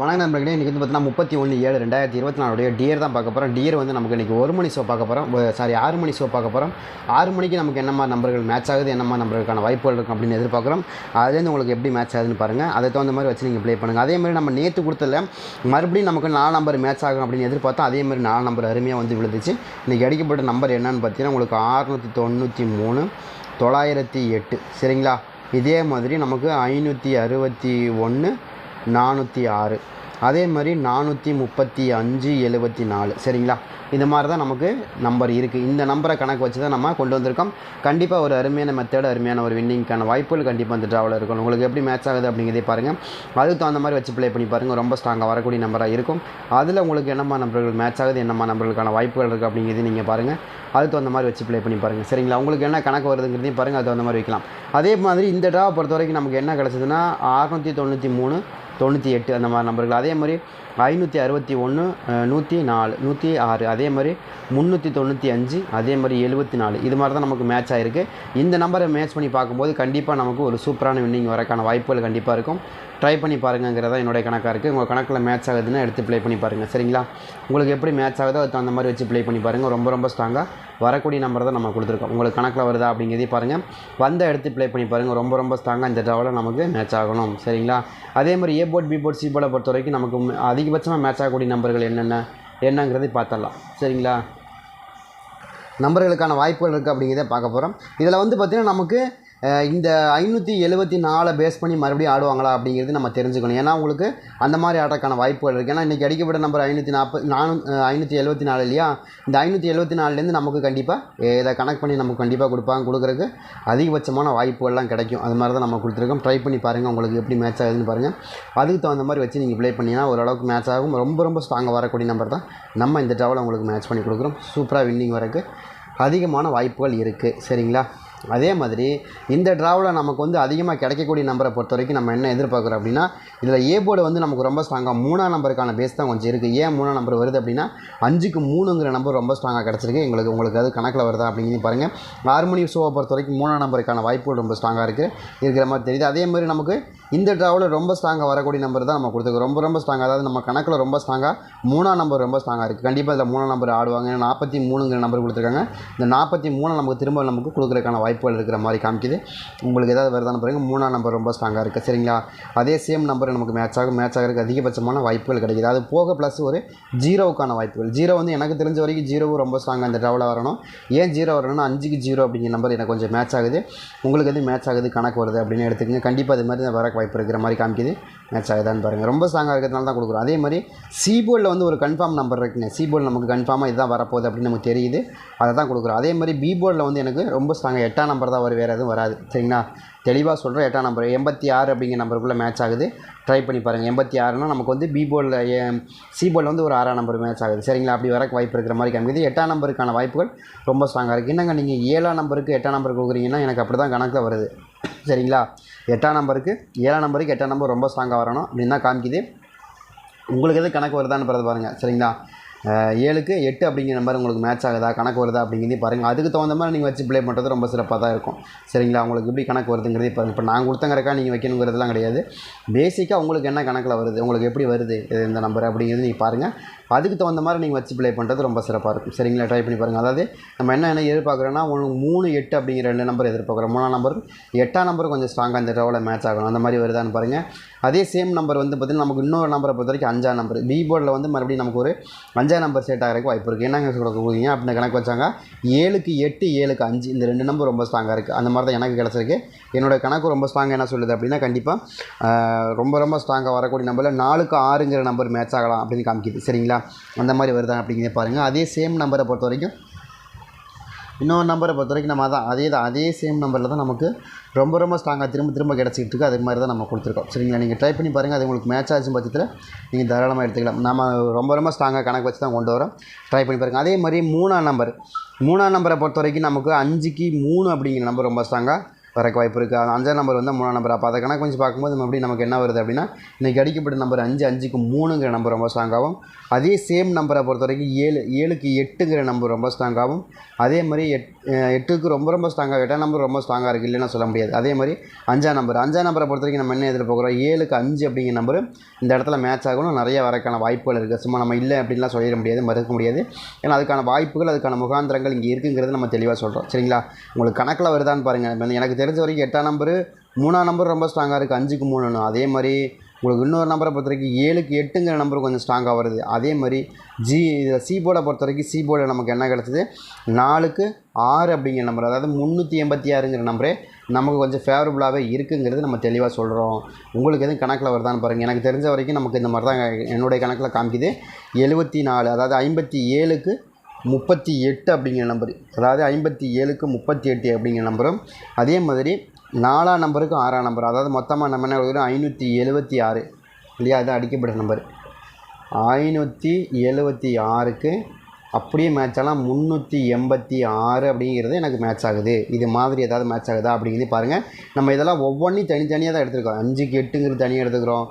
வணக்கம் நண்பர்களே இன்றைக்கி வந்து பார்த்தீங்கன்னா முப்பத்தி ஒன்று ஏழு ரெண்டாயிரத்தி இருபத்தி நாலுடைய டியர் தான் பார்க்க போகிறோம் டியர் வந்து நமக்கு இன்றைக்கி ஒரு மணி ஷோ பார்க்க போகிறோம் சாரி ஆறு மணி ஷோ பார்க்க போகிறோம் ஆறு மணிக்கு நமக்கு என்ன மாதிரி நம்பர்கள் மேட்ச் ஆகுது என்ன மாதிரி நம்பர்களுக்கான வாய்ப்புகள் இருக்கும் அப்படின்னு எதிர்பார்க்குறோம். அதுலேருந்து உங்களுக்கு எப்படி மேட்ச் ஆகுதுன்னு பாருங்கள் அதை தகுந்த மாதிரி வச்சு நீங்கள் ப்ளே பண்ணுங்கள் அதே மாதிரி நம்ம நேற்று கொடுத்ததில் மறுபடியும் நமக்கு நாலு நம்பர் மேட்ச் ஆகும் அப்படின்னு எதிர்பார்த்தோம். அதே மாதிரி நாலு நம்பர் அருமையாக வந்து விழுந்துச்சு. இன்றைக்கி அடிக்கப்பட்ட நம்பர் என்னன்னு பார்த்தீங்கன்னா உங்களுக்கு ஆறுநூற்றி தொண்ணூற்றி மூணு தொள்ளாயிரத்தி எட்டு. சரிங்களா? இதே மாதிரி நமக்கு ஐநூற்றி அறுபத்தி ஒன்று நானூற்றி ஆறு. அதே மாதிரி நானூற்றி முப்பத்தி அஞ்சு எழுபத்தி நாலு. சரிங்களா? இந்த மாதிரி தான் நமக்கு நம்பர் இருக்குது இந்த நம்பரை கணக்கு வச்சு தான் நம்ம கொண்டு வந்திருக்கோம். கண்டிப்பாக ஒரு அருமையான மெத்தட் அருமையான ஒரு வின்னிங்க்கான வாய்ப்புகள் கண்டிப்பாக அந்த ட்ராவலில் இருக்கும். உங்களுக்கு எப்படி மேட்ச் ஆகுது அப்படிங்கிறதே பாருங்கள் அதுக்கு தகுந்த மாதிரி வச்சு ப்ளே பண்ணி பாருங்கள் ரொம்ப ஸ்ட்ராங்காக வரக்கூடிய நம்பராக இருக்கும். அதில் உங்களுக்கு என்னம்மா நம்பர்கள் மேட்ச் ஆகுது என்னம்மா நம்பர்களுக்கான வாய்ப்புகள் இருக்குது அப்படிங்கிறது நீங்கள் பாருங்கள் அதுக்கு தகுந்த மாதிரி வச்சு ப்ளே பண்ணி பாருங்கள் சரிங்களா? உங்களுக்கு என்ன கணக்கு வருதுங்கிறதையும் பாருங்கள் அது தகுந்த மாதிரி வைக்கலாம். அதே மாதிரி இந்த ட்ராவை பொறுத்த வரைக்கும் நமக்கு என்ன கிடச்சதுன்னா அறநூற்றி தொண்ணூற்றி மூணு தொண்ணூற்றி எட்டு அந்த மாதிரி நம்பர்கள். அதே மாதிரி ஐநூற்றி அறுபத்தி ஒன்று நூற்றி நாலு நூற்றி ஆறு அதே மாதிரி முந்நூற்றி தொண்ணூற்றி அஞ்சு அதே மாதிரி எழுபத்தி நாலு. இது மாதிரி தான் நமக்கு மேட்ச் ஆகிருக்கு இந்த நம்பரை மேட்ச் பண்ணி பார்க்கும்போது கண்டிப்பாக நமக்கு ஒரு சூப்பரான வின்னிங் வரக்கான வாய்ப்புகள் கண்டிப்பாக இருக்கும். ட்ரை பண்ணி பாருங்கிறதா என்னுடைய கணக்காக இருக்குது உங்கள் கணக்கில் மேட்ச் ஆகுதுன்னா எடுத்து ப்ளே பண்ணி பாருங்கள் சரிங்களா? உங்களுக்கு எப்படி மேட்ச் ஆகுதோ அதுக்கு தகுந்த மாதிரி வச்சு ப்ளே பண்ணி பாருங்கள் ரொம்ப ரொம்ப ஸ்ட்ராங்காக வரக்கூடிய நம்பர் தான் நம்ம கொடுத்துருக்கோம். உங்களுக்கு கணக்கில் வருதா அப்படிங்கிறதே பாருங்கள் வந்த எடுத்து ப்ளே பண்ணி பாருங்கள் ரொம்ப ரொம்ப ஸ்ட்ராங்காக இந்த ட்ராவில் நமக்கு மேட்ச் ஆகணும். சரிங்களா? அதே மாதிரி A board B board C போர்டை பொறுத்த வரைக்கும் நமக்கு அதிகபட்சமாக மேட்ச் ஆகக்கூடிய நம்பர்கள் என்னென்ன? என்னங்கிறதை பார்த்துடலாம். சரிங்களா? நம்பர்களுக்கான வாய்ப்புகள் இருக்குது அப்படிங்கிறத பார்க்க போகிறோம் இதில் வந்து பார்த்திங்கன்னா நமக்கு இந்த ஐநூற்றி எழுபத்தி நாலை பேஸ் பண்ணி மறுபடியும் ஆடுவாங்களா அப்படிங்கிறது நம்ம தெரிஞ்சுக்கணும். ஏன்னா உங்களுக்கு அந்த மாதிரி ஆடுறதுக்கான வாய்ப்புகள் இருக்குது ஏன்னா இன்றைக்கி அடிக்கப்பட்ட நம்பர் ஐநூற்றி நாற்பது நானூ ஐநூற்றி எழுபத்தி நாலு இல்லையா? இந்த ஐநூற்றி எழுபத்தி நாலுலேருந்து நமக்கு கண்டிப்பாக இதை கனெக்ட் பண்ணி நமக்கு கண்டிப்பாக கொடுப்பாங்க. கொடுக்குறதுக்கு அதிகபட்சமான வாய்ப்புகள்லாம் கிடைக்கும். அது மாதிரி தான் நம்ம கொடுத்துருக்கோம். ட்ரை பண்ணி பாருங்கள் உங்களுக்கு எப்படி மேட்ச் ஆகுதுன்னு பாருங்கள் அதுக்கு தகுந்த மாதிரி வச்சு நீங்கள் ப்ளே பண்ணிங்கன்னா ஓரளவுக்கு மேட்ச் ஆகும். ரொம்ப ரொம்ப ஸ்ட்ராங்காக வரக்கூடிய நம்பர் தான். நம்ம இந்த ட்ராவலை உங்களுக்கு மேட்ச் பண்ணி கொடுக்குறோம். சூப்பராக வின்னிங் வரக்கு அதிகமான வாய்ப்புகள் இருக்குது சரிங்களா? அதே மாதிரி இந்த ட்ராவில் நமக்கு வந்து அதிகமாக கிடைக்கக்கூடிய நம்பரை பொறுத்த வரைக்கும் நம்ம என்ன எதிர்பார்க்குறோம் அப்படின்னா இதில் ஏ போர்டு வந்து நமக்கு ரொம்ப ஸ்ட்ராங்காக மூணாம் நம்பருக்கான பேஸ் தான் கொஞ்சம் இருக்குது ஏன் மூணாம் நம்பர் வருது அப்படின்னா அஞ்சுக்கு மூணுங்கிற நம்பர் ரொம்ப ஸ்ட்ராங்காக கிடச்சிருக்கு. எங்களுக்கு உங்களுக்கு அது கணக்கில் வருதா அப்படிங்கிறது பாருங்கள் ஹார்மோனி ஷோவை பொறுத்த வரைக்கும் மூணாம் நம்பருக்கான வாய்ப்புகள் ரொம்ப ஸ்ட்ராங்காக இருக்குது இருக்கிற மாதிரி தெரியுது. அதே மாதிரி நமக்கு இந்த ட்ராவில் ரொம்ப ஸ்ட்ராங்காக வரக்கூடிய நம்பர் தான் நம்ம கொடுத்துருக்கோம். ரொம்ப ரொம்ப ஸ்ட்ராங்காக அதாவது நம்ம கணக்கில் ரொம்ப ஸ்ட்ராங்காக மூணாம் நம்பர் ரொம்ப ஸ்ட்ராங்காக இருக்குது கண்டிப்பாக இதில் மூணாம் நம்பர் ஆடுவாங்க. நாற்பத்தி மூணுங்கிற நம்பர் கொடுத்துருக்காங்க. இந்த நாற்பத்தி மூணு நமக்கு திரும்ப நமக்கு கொடுக்குறதுக்கான வாய்ப்புகள் இருக்கிற மாதிரி காமிக்குது. உங்களுக்கு ஏதாவது வருதான்னு பாருங்கள் மூணாம் நம்பர் ரொம்ப ஸ்ட்ராங்காக இருக்குது சரிங்களா? அதே சேம் நம்பர் நமக்கு மேட்ச் ஆகும். மேட்ச் ஆகிறதுக்கு அதிகபட்சமான வாய்ப்புகள் கிடைக்கிது. அது போக ப்ளஸ் ஒரு ஜீரோவுக்கான வாய்ப்புகள். ஜீரோ வந்து எனக்கு தெரிஞ்ச வரைக்கும் ஜீரோவும் ரொம்ப ஸ்ட்ராங்காக இந்த ட்ராவில் வரணும். ஏன் ஜீரோ வரணும்னா அஞ்சுக்கு ஜீரோ அப்படிங்கிற நம்பர் எனக்கு கொஞ்சம் மேட்ச் ஆகுது. உங்களுக்கு எது மேட்ச் ஆகுது? கணக்கு வருது அப்படின்னு எடுத்துக்கங்க. கண்டிப்பாக அது மாதிரி வர வாய்ப்பு இருக்கிற மாதிரி காமிக்குது. மேட்ச் ஆகுதான்னு பாருங்கள் ரொம்ப ஸ்ட்ராங்காக இருக்கிறதுனால தான் கொடுக்குறோம். அதே மாதிரி சீபோர்டில் வந்து ஒரு கன்ஃபார்ம் நம்பர் இருக்குங்க. சீபோல் நமக்கு கன்ஃபார்மாக இதுதான் வரப்போகுது அப்படின்னு நமக்கு தெரியுது. அதை தான் கொடுக்குறோம். அதே மாதிரி பிபோர்டில் வந்து எனக்கு ரொம்ப ஸ்ட்ராங்காக எட்டாம் நம்பர் தான் வரும். வேறு எதுவும் வராது. சரிங்களா? தெளிவாக சொல்கிறேன் எட்டாம் நம்பர் எண்பத்தி ஆறு அப்படிங்கிற நம்பருக்குள்ளே மேட்ச் ஆகுது. ட்ரை பண்ணி பாருங்கள் எண்பத்தி ஆறுனா நமக்கு வந்து பீபோர்டில் போர்டில் வந்து ஒரு ஆறாம் நம்பர் மேட்ச் ஆகுது. சரிங்களா? அப்படி வரக்கு வாய்ப்பு இருக்கிற மாதிரி காமிக்குது. எட்டாம் நம்பருக்கான வாய்ப்புகள் ரொம்ப ஸ்ட்ராங்காக இருக்குது என்னங்க நீங்கள் ஏழாம் நம்பருக்கு எட்டாம் நம்பர் கொடுக்குறீங்கன்னா எனக்கு அப்படி தான் கணக்கில் வருது. சரிங்களா? எட்டாம் நம்பருக்கு ஏழாம் நம்பருக்கு எட்டாம் நம்பர் ரொம்ப ஸ்ட்ராங்காக வரணும். அப்படின்னு தான் காமிக்குது. உங்களுக்கு எது கணக்கு வருதான்னு பிறகு பாருங்கள் சரிங்களா? ஏழுக்கு எட்டு அப்படிங்கிற நம்பர் உங்களுக்கு மேட்ச் ஆகுதா? கணக்கு வருதா அப்படிங்கிறதே பாருங்கள் அதுக்கு தகுந்த மாதிரி நீங்கள் வச்சு ப்ளே பண்ணுறது ரொம்ப சிறப்பாக தான் இருக்கும். சரிங்களா? உங்களுக்கு எப்படி கணக்கு வருதுங்கிறதே பாருங்கள் இப்போ நான் கொடுத்தங்கிறக்கா நீங்கள் வைக்கணுங்கிறதுலாம் கிடையாது. பேசிக்காக உங்களுக்கு என்ன கணக்கில் வருது? உங்களுக்கு எப்படி வருது? இது இந்த நம்பர் அப்படிங்கிறது நீங்கள் பாருங்கள் அதுக்கு தகுந்த மாதிரி நீங்கள் வச்சு ப்ளே பண்ணுறது ரொம்ப சிறப்பாக இருக்கும். சரிங்களா? ட்ரை பண்ணி பாருங்கள் அதாவது நம்ம என்ன என்ன எதிர்பார்க்குறோன்னா ஒன்று மூணு எட்டு அப்படிங்கிற ரெண்டு நம்பர் எதிர்பார்க்குறோம். மூணாம் நம்பர் எட்டாம் நம்பர் கொஞ்சம் ஸ்ட்ராங்காக இந்த ட்ராவில் மேட்ச் ஆகணும். அந்த மாதிரி வருதான்னு பாருங்கள் அதே சேம் நம்பர் வந்து பார்த்திங்கன்னா நமக்கு இன்னொரு நம்பரை பொறுத்த வரைக்கும் அஞ்சாம் நம்பர் பி போர்டில் வந்து மறுபடியும் நமக்கு ஒரு அஞ்சாம் நம்பர் செட் ஆகிறதுக்கு வாய்ப்பு இருக்குது என்னங்க கொடுக்குறீங்க அப்படின்னு கணக்கு வச்சாங்க. ஏழுக்கு எட்டு ஏழுக்கு அஞ்சு இந்த ரெண்டு நம்பர் ரொம்ப ஸ்ட்ராங்காக இருக்குது அந்த மாதிரி தான் எனக்கு கிடச்சிருக்கு. என்னோட கணக்கு ரொம்ப ஸ்ட்ராங்காக என்ன சொல்லுது அப்படின்னா கண்டிப்பாக ரொம்ப ரொம்ப ஸ்ட்ராங்காக வரக்கூடிய நம்பரில் நாலுக்கு ஆறுங்கிற நம்பர் மேட்ச் ஆகலாம் அப்படின்னு காமிக்குது. சரிங்களா? அந்த மாதிரி வருதா அப்படிங்கிறத பாருங்கள் அதே சேம் நம்பரை பொறுத்த வரைக்கும் இன்னொரு நம்பரை பொறுத்த வரைக்கும் நம்ம அதான் அதே தான் அதே சேம் நம்பரில் தான் நமக்கு ரொம்ப ரொம்ப ஸ்ட்ராங்காக திரும்ப திரும்ப கிடச்சிக்கிட்டு இருக்குது அதே மாதிரி தான் நம்ம கொடுத்துருக்கோம். சரிங்களா? நீங்கள் ட்ரை பண்ணி பாருங்கள் அது உங்களுக்கு மேட்ச் ஆச்சும் பட்சத்தில் நீங்கள் தாராளமாக எடுத்துக்கலாம். நம்ம ரொம்ப ரொம்ப ஸ்ட்ராங்காக கணக்கு வச்சு தான் கொண்டு வரோம். ட்ரை பண்ணி பாருங்கள் அதே மாதிரி மூணாம் நம்பர் மூணாம் நம்பரை பொறுத்த வரைக்கும் நமக்கு அஞ்சுக்கு மூணு அப்படிங்கிற நம்பர் ரொம்ப ஸ்ட்ராங்காக வரக்கு வாய்ப்பு இருக்குது அந்த அஞ்சாம் நம்பர் வந்து மூணாம் நம்பர் அப்போ அதை கணக்கு வச்சு பார்க்கும்போது மறுபடி நமக்கு என்ன வருது அப்படின்னா இன்றைக்கி அடிக்கப்பட்ட நம்பர் அஞ்சு அஞ்சுக்கு மூணுங்கிற நம்பர் ரொம்ப ஸ்ட்ராங்காகவும் அதே சேம் நம்பரை பொறுத்த வரைக்கும் ஏழு ஏழுக்கு எட்டுங்கிற நம்பர் ரொம்ப ஸ்ட்ராங்காகவும் அதே மாதிரி எட் எட்டுக்கு ரொம்ப ரொம்ப ஸ்ட்ராங்காக எட்டாம் நம்பர் ரொம்ப ஸ்ட்ராங்காக இருக்குது இல்லைன்னா சொல்ல முடியாது. அதே மாதிரி அஞ்சாம் நம்பர் அஞ்சாம் நம்பரை பொறுத்த வரைக்கும் நம்ம என்ன எதிர்பார்க்குறோம்? ஏழுக்கு அஞ்சு அப்படிங்கிற நம்பர் இந்த இடத்துல மேட்ச் ஆகணும். நிறைய வரக்கான வாய்ப்புகள் இருக்குது சும்மா நம்ம இல்லை அப்படின்லாம் சொல்லிட முடியாது மறுக்க முடியாது. ஏன்னா அதுக்கான வாய்ப்புகள் அதுக்கான முகாந்திரங்கள் இங்கே இருக்குங்கிறது நம்ம தெளிவாக சொல்கிறோம் சரிங்களா? உங்களுக்கு கணக்கில் வருதான்னு பாருங்கள் எனக்கு எனக்கு தெரிஞ்ச வரைக்கும் எட்டாம் நம்பரு மூணாம் நம்பர் ரொம்ப ஸ்ட்ராங்காக இருக்குது அஞ்சுக்கு மூணுன்னு அதே மாதிரி உங்களுக்கு இன்னொரு நம்பரை பொறுத்த வரைக்கும் ஏழுக்கு எட்டுங்கிற நம்பர் கொஞ்சம் ஸ்ட்ராங்காக வருது. அதே மாதிரி ஜி இதில் சி போர்டை பொறுத்த வரைக்கும் சி போர்டில் நமக்கு என்ன கிடச்சிது? நாலுக்கு ஆறு அப்படிங்கிற நம்பர் அதாவது முந்நூற்றி எண்பத்தி ஆறுங்கிற நம்பரே நமக்கு கொஞ்சம் ஃபேவரபுளாகவே இருக்குங்கிறது நம்ம தெளிவாக சொல்கிறோம் உங்களுக்கு எதுவும் கணக்கில் வருதான்னு பாருங்கள் எனக்கு தெரிஞ்ச வரைக்கும் நமக்கு இந்த மாதிரி தான் என்னுடைய கணக்கில் காமிக்குது. எழுபத்தி நாலு அதாவது ஐம்பத்தி ஏழுக்கு முப்பத்தி எட்டு அப்படிங்கிற நம்பர் அதாவது ஐம்பத்தி ஏழுக்கு முப்பத்தி எட்டு அப்படிங்கிற நம்பரும் அதே மாதிரி நாலாம் நம்பருக்கு ஆறாம் நம்பர் அதாவது மொத்தமாக நம்ம என்ன கொடுக்குறோம் ஐநூற்றி எழுபத்தி ஆறு. இல்லையா? அது அடிக்கப்பட்ட நம்பர் ஐநூற்றி எழுபத்தி ஆறுக்கு அப்படியே மேட்ச் ஆகலாம். முந்நூற்றி எண்பத்தி ஆறு அப்படிங்கிறது எனக்கு மேட்ச் ஆகுது. இது மாதிரி ஏதாவது மேட்ச் ஆகுதா அப்படிங்கிறது பாருங்கள் நம்ம இதெல்லாம் ஒவ்வொன்றையும் தனித்தனியாக தான் எடுத்துருக்கோம். அஞ்சுக்கு எட்டுங்கிறது தனியாக எடுத்துக்கிறோம்.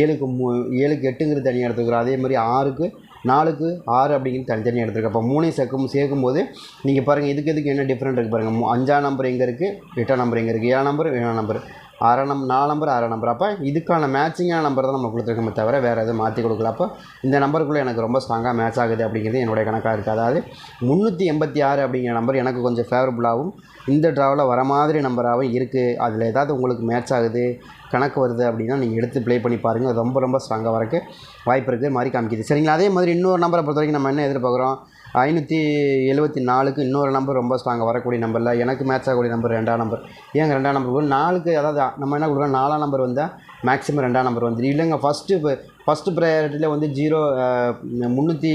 ஏழுக்கு மூ ஏழுக்கு எட்டுங்கிறது தனியாக எடுத்துக்கிறோம். அதே மாதிரி ஆறுக்கு நாலுக்கு ஆறு அப்படிங்கிறது தனித்தனியாக எடுத்துருக்கோம் அப்போ மூணையும் சேர்க்கும் சேர்க்கும்போது நீங்கள் பாருங்கள் இதுக்கு இதுக்கு என்ன டிஃப்ரெண்ட் இருக்குது பாருங்கள் மூ- அஞ்சாம் நம்பர் எங்கே இருக்குது எட்டாம் நம்பர் எங்கே இருக்குது ஏழாம் நம்பர் ஏழாம் நம்பர் அரை நம் நாலு நம்பர் அரை நம்பர் அப்போ இதுக்கான மேட்சிங்கான நம்பர் தான் நம்ம கொடுத்துருக்கோமே தவிர வேறு எதுவும் மாற்றி கொடுக்கல. அப்போ இந்த நம்பருக்குள்ளே எனக்கு ரொம்ப ஸ்ட்ராங்காக மேட்ச் ஆகுது அப்படிங்கிறது என்னுடைய கணக்காக இருக்குது அதாவது முந்நூற்றி எண்பத்தி ஆறு அப்படிங்கிற நம்பர் எனக்கு கொஞ்சம் ஃபேவரபுளாகவும் இந்த ட்ராவில் வர மாதிரி நம்பராகவும் இருக்குது அதில் ஏதாவது உங்களுக்கு மேட்ச் ஆகுது கணக்கு வருது அப்படின்னா நீங்கள் எடுத்து ப்ளே பண்ணி பாருங்கள் ரொம்ப ரொம்ப ஸ்ட்ராங்காக வரக்கு வாய்ப்பு இருக்குது மாதிரி காமிக்குது. சரிங்களா? அதே மாதிரி இன்னொரு நம்பரை பொறுத்த வரைக்கும் நம்ம என்ன எதிர்பார்க்குறோம்? ஐநூற்றி எழுபத்தி நாலுக்கு இன்னொரு நம்பர் ரொம்ப ஸ்ட்ராங்காக வரக்கூடிய நம்பரில் எனக்கு மேட்ச் ஆகக்கூடிய நம்பர் ரெண்டாம் நம்பர் ஏங்க ரெண்டாம் நம்பர் நாலுக்கு அதாவது நம்ம என்ன கொடுக்குறோம் நாலாம் நம்பர் வந்தால் மேக்ஸிமம் ரெண்டாம் நம்பர் வந்துடும் இல்லைங்க ஃபஸ்ட்டு இப்போ ஃபஸ்ட்டு ப்ரையாரிட்டியில் வந்து ஜீரோ முந்நூற்றி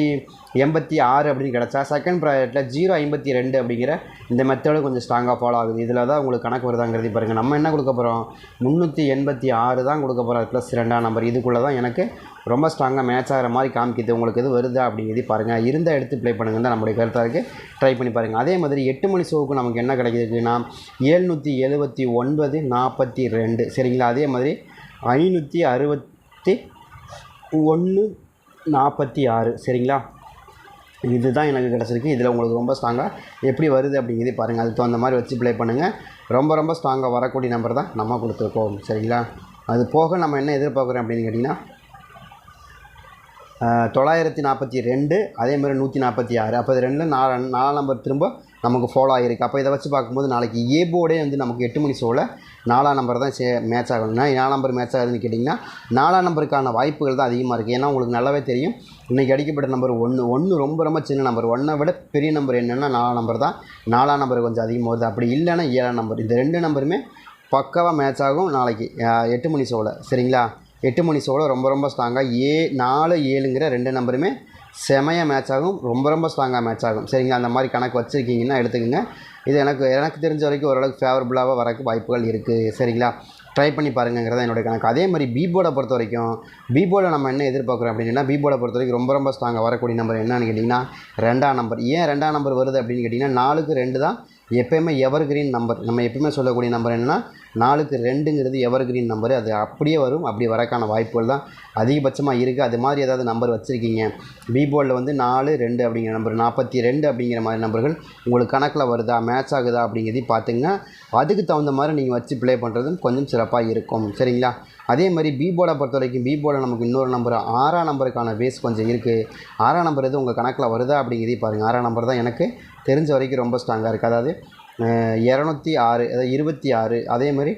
எண்பத்தி ஆறு அப்படின்னு கிடச்சா செகண்ட் ப்ரையாரிட்டியில் ஜீரோ ஐம்பத்தி ரெண்டு அப்படிங்கிற இந்த மெத்தடு கொஞ்சம் ஸ்ட்ராங்காக ஃபாலோ ஆகுது. இதில் தான் உங்களுக்கு கணக்கு வருதாங்கிறது பாருங்கள் நம்ம என்ன கொடுக்க போகிறோம் முந்நூற்றி எண்பத்தி ஆறு தான் கொடுக்க போகிறோம் ப்ளஸ் ரெண்டாம் நம்பர் இதுக்குள்ளே தான் எனக்கு ரொம்ப ஸ்ட்ராங்காக மேட்ச் ஆகிற மாதிரி காமிக்கிது. உங்களுக்கு இது வருதா அப்படிங்கிறது பாருங்கள் இருந்தால் எடுத்து ப்ளே பண்ணுங்க தான் நம்மளுடைய கருத்தாக இருக்குது ட்ரை பண்ணி பாருங்கள் அதே மாதிரி எட்டு மணி ஷோவுக்கு நமக்கு என்ன கிடைக்குதுன்னா ஏழ்நூற்றி எழுபத்தி ஒன்பது நாற்பத்தி ரெண்டு. சரிங்களா? அதே மாதிரி ஐநூற்றி அறுபத்தி ஒன்று நாற்பத்தி ஆறு. சரிங்களா? இதுதான் எனக்கு கிடச்சிருக்கு. இதில் உங்களுக்கு ரொம்ப ஸ்ட்ராங்காக எப்படி வருது அப்படிங்கிறது பாருங்கள் அதுக்கு தகுந்த மாதிரி வச்சு ப்ளே பண்ணுங்கள் ரொம்ப ரொம்ப ஸ்ட்ராங்காக வரக்கூடிய நம்பர் தான் நம்ம கொடுத்துருக்கோம். சரிங்களா? அது போக நம்ம என்ன எதிர்பார்க்குறோம் அப்படின்னு கேட்டிங்கன்னா தொள்ளாயிரத்தி நாற்பத்தி ரெண்டு அதே மாதிரி நூற்றி நாற்பத்தி ஆறு. அப்போ அது ரெண்டில் நாலு நாலாம் நம்பர் திரும்ப நமக்கு ஃபாலோ ஆகிருக்கு அப்போ இதை வச்சு பார்க்கும்போது நாளைக்கு ஏ போர்டே வந்து நமக்கு எட்டு மணி ஷோவில் நாலாம் நம்பர் தான் சே மேட்ச் ஆகணும்னா நாலாம் நம்பர் மேட்ச் ஆகுதுன்னு கேட்டிங்கன்னா நாலாம் நம்பருக்கான வாய்ப்புகள் தான் அதிகமாக இருக்குது ஏன்னா உங்களுக்கு நல்லாவே தெரியும். இன்றைக்கி அடிக்கப்பட்ட நம்பர் ஒன்று ஒன்று ரொம்ப ரொம்ப சின்ன நம்பர் ஒன்றை விட பெரிய நம்பர் என்னென்னா நாலாம் நம்பர் தான். நாலாம் நம்பர் கொஞ்சம் அதிகமாக வருது. அப்படி இல்லைன்னா ஏழாம் நம்பர் இந்த ரெண்டு நம்பருமே பக்காவாக மேட்ச் ஆகும் நாளைக்கு. எட்டு மணி ஷோவில் சரிங்களா? எட்டு மணி ஷோவில் ரொம்ப ரொம்ப ஸ்ட்ராங்காக ஏ நாலு ஏழுங்கிற ரெண்டு நம்பருமே செமையாக மேட்ச் ஆகும். ரொம்ப ரொம்ப ஸ்ட்ராங்காக மேட்ச் ஆகும். சரிங்களா அந்த மாதிரி கணக்கு வச்சுருக்கீங்கன்னா எடுத்துக்கோங்க. இது எனக்கு எனக்கு தெரிஞ்ச வரைக்கும் ஓரளவுக்கு ஃபேவரபுளாக வரக்கு வாய்ப்புகள் இருக்குது சரிங்களா? ட்ரை பண்ணி பாருங்கிறத என்னுடைய கணக்கு. அதே மாதிரி பீபோர்டை பொறுத்த வரைக்கும் பி நம்ம என்ன எதிர்பார்க்குறோம் அப்படின்னா பீபோர்டை பொறுத்த வரைக்கும் ரொம்ப ரொம்ப ஸ்ட்ராங்காக வரக்கூடிய நம்பர் என்னன்னு கேட்டிங்கன்னா ரெண்டாம் நம்பர் ஏன் ரெண்டாம் நம்பர் வருது அப்படின்னு கேட்டிங்கன்னா நாலுக்கு ரெண்டு தான் எப்போயுமே எவர் கிரீன் நம்பர் நம்ம எப்பயுமே சொல்லக்கூடிய நம்பர் என்னென்னா நாலுக்கு ரெண்டுங்கிறது எவர் கிரீன் நம்பர் அது அப்படியே வரும். அப்படி வரக்கான வாய்ப்புகள் தான் அதிகபட்சமாக இருக்குது அது மாதிரி ஏதாவது நம்பர் வச்சுருக்கீங்க. பிபோர்டில் வந்து நாலு ரெண்டு அப்படிங்கிற நம்பர் நாற்பத்தி ரெண்டு அப்படிங்கிற மாதிரி நம்பர்கள் உங்களுக்கு கணக்கில் வருதா மேட்ச் ஆகுதா அப்படிங்கிறதையும் பார்த்துங்க அதுக்கு தகுந்த மாதிரி நீங்கள் வச்சு ப்ளே பண்ணுறதும் கொஞ்சம் சிறப்பாக இருக்கும். சரிங்களா? அதே மாதிரி பீபோர்டை பொறுத்த வரைக்கும் பீபோர்டில் நமக்கு இன்னொரு நம்பர் ஆறாம் நம்பருக்கான பேஸ் கொஞ்சம் இருக்குது ஆறாம் நம்பர் எது உங்கள் கணக்கில் வருதா அப்படிங்கிறதையும் பாருங்கள் ஆறாம் நம்பர் தான் எனக்கு தெரிஞ்ச வரைக்கும் ரொம்ப ஸ்ட்ராங்காக இருக்குது அதாவது இரநூத்தி ஆறு அதாவது இருபத்தி ஆறு அதே மாதிரி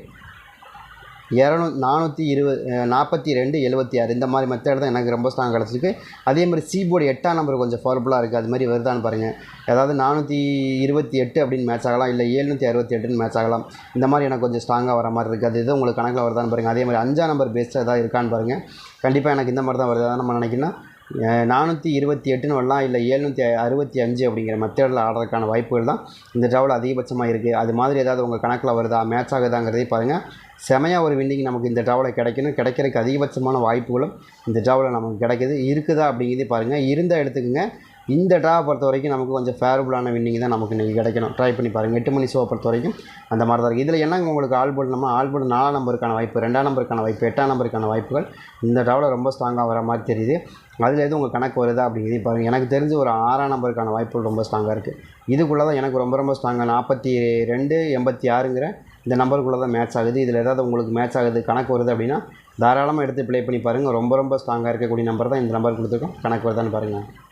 இரநூ நானூற்றி இருபது நாற்பத்தி ரெண்டு எழுபத்தி ஆறு இந்த மாதிரி மெத்தட் தான் எனக்கு ரொம்ப ஸ்ட்ராங் கிடச்சிருக்கு. அதே மாதிரி சி போர்டு எட்டாம் நம்பர் கொஞ்சம் ஃபார்புளாக இருக்குது அது மாதிரி வருதான்னு பாருங்கள் ஏதாவது நானூற்றி இருபத்தி எட்டு அப்படின்னு மேட்ச் ஆகலாம் இல்லை ஏழ்நூற்றி அறுபத்தி எட்டுன்னு மேட்ச் ஆகலாம். இந்த மாதிரி எனக்கு கொஞ்சம் ஸ்ட்ராங்காக வர மாதிரி இருக்குது அது எதுவும் உங்களுக்கு கணக்கில் வருதான்னு பாருங்கள் அதே மாதிரி அஞ்சாம் நம்பர் பேஸ்ட்டாக ஏதாவது இருக்கான்னு பாருங்கள் கண்டிப்பாக எனக்கு இந்த மாதிரி தான் வருது. அதான் நம்ம நினைக்கணும் நானூற்றி இருபத்தி எட்டுன்னு வரலாம் இல்லை ஏழ்நூற்றி அறுபத்தி அஞ்சு அப்படிங்கிற மெத்தடில் ஆடுறதுக்கான வாய்ப்புகள் தான். இந்த ட்ராவில் அதிகபட்சமாக இருக்குது அது மாதிரி ஏதாவது உங்கள் கணக்கில் வருதா மேட்ச் ஆகுதாங்கிறதையும் பாருங்கள் செமையாக ஒரு வின்னிங் நமக்கு இந்த ட்ராவில் கிடைக்கணும். கிடைக்கிறதுக்கு அதிகபட்சமான வாய்ப்புகளும் இந்த ட்ராவலில் நமக்கு கிடைக்குது. இருக்குதா அப்படிங்கிறதையும் பாருங்கள் இருந்தால் எடுத்துக்கோங்க. இந்த ட்ராவை பொறுத்த வரைக்கும் நமக்கு கொஞ்சம் ஃபேவரபுளான வின்னிங் தான் நமக்கு இன்றைக்கி கிடைக்கணும். ட்ரை பண்ணி பாருங்கள் எட்டு மணி ஷோ பொறுத்த வரைக்கும் அந்த மாதிரி தான் இருக்குது இதில் என்னங்க உங்களுக்கு ஆல் போர்டு நம்ம? ஆல் போர்டு நாலாம் நம்பருக்கான வாய்ப்பு ரெண்டாம் நம்பருக்கான வாய்ப்பு எட்டாம் நம்பருக்கான வாய்ப்புகள். இந்த ட்ராவில் ரொம்ப ஸ்ட்ராங்காக வர மாதிரி தெரியுது. அதில் எதுவும் உங்கள் கணக்கு வருதா அப்படிங்கிறது பாருங்கள் எனக்கு தெரிஞ்சு ஒரு ஆறாம் நம்பருக்கான வாய்ப்புகள் ரொம்ப ஸ்ட்ராங்காக இருக்குது இதுக்குள்ளே தான் எனக்கு ரொம்ப ரொம்ப ஸ்ட்ராங்காக நாற்பத்தி ரெண்டு எண்பத்தி ஆறுங்கிற இந்த நம்பருக்குள்ளே தான் மேட்ச் ஆகுது. இதில் ஏதாவது உங்களுக்கு மேட்ச் ஆகுது கணக்கு வருது அப்படின்னா தாராளமாக எடுத்து ப்ளே பண்ணி பாருங்கள் ரொம்ப ரொம்ப ஸ்ட்ராங்காக இருக்கக்கூடிய நம்பர் தான் இந்த நம்பர் கொடுத்துருக்கோம். கணக்கு வருதான்னு பாருங்கள்